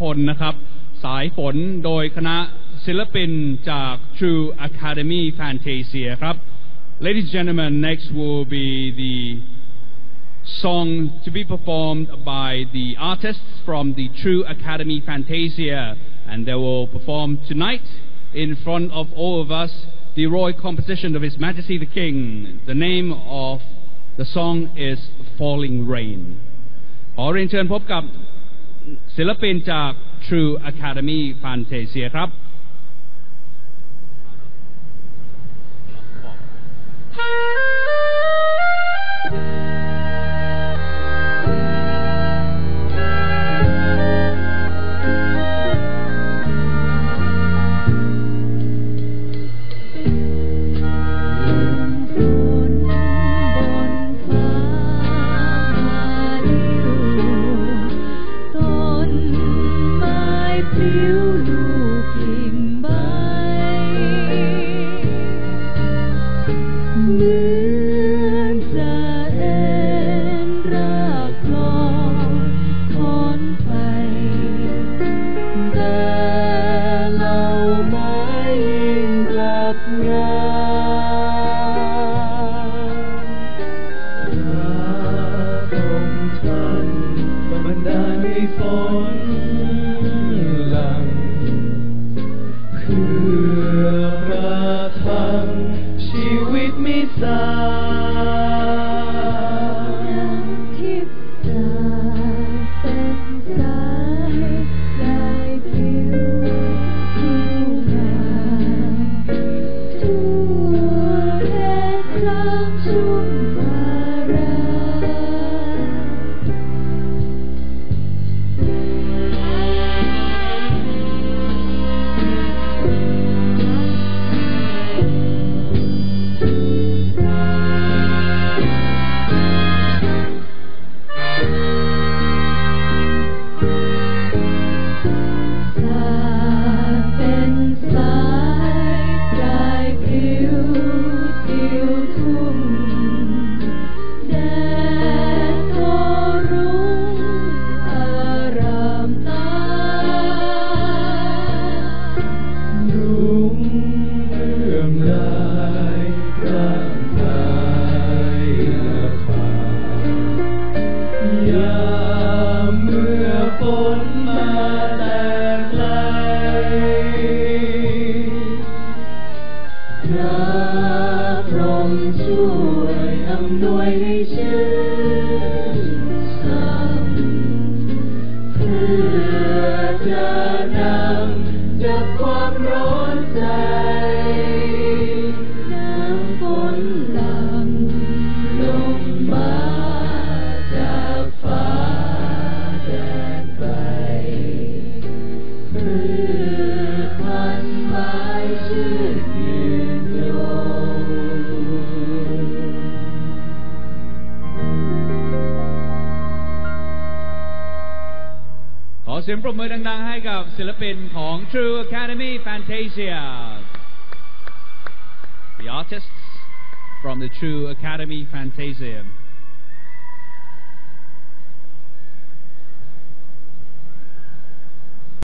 พลนะครับ สายฝนโดยคณะศิลปินจาก True Academy Fantasia ครับ Ladies and gentlemen next will be the song to be performed by the artists from the True Academy Fantasia and they will perform tonight in front of all of us the royal composition of His Majesty the King. The name of the song is Falling Rain. ขอเรียนเชิญพบกับ ศิลปินจาก True Academy Fantasia ครับ love to เสียงปรบมือดังๆ ให้กับศิลปินของ True Academy Fantasia The artists from the True Academy Fantasia